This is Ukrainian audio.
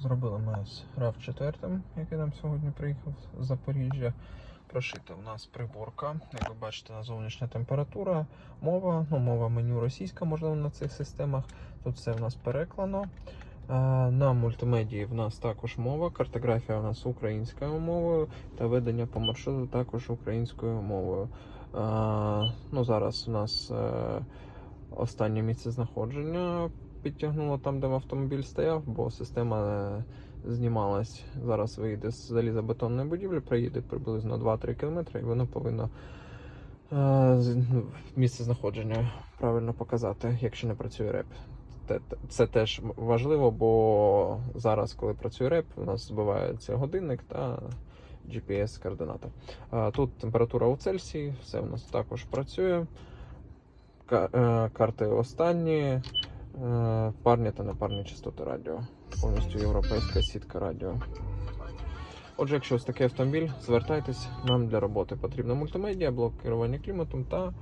Зробили ми з rav 4 який нам сьогодні приїхав з Запоріжжя. Прошита у нас приборка. Як ви бачите, на зовнішня температура, мова, ну, мова меню російська, можливо, на цих системах. Тут все в нас переклано. На мультимедії в нас також мова, картографія у нас українською мовою та ведення по маршруту також українською мовою. Ну, зараз у нас е, останнє місце знаходження підтягнуло там, де автомобіль стояв, бо система е, знімалась. Зараз вийде з залізобетонної будівлі, проїде приблизно 2-3 км і воно повинно е, ну, місце знаходження правильно показати, якщо не працює реп. Це теж важливо, бо зараз, коли працює реп, у нас збивається годинник та GPS-координата. А, Тут температура у Цельсії, все у нас також працює. Ка- е, Карти останні, е, парні та непарні частоти радіо. Повністю європейська сітка радіо. Отже, якщо ось такий автомобіль, звертайтесь, нам для роботи потрібна мультимедіа, блок керування кліматом та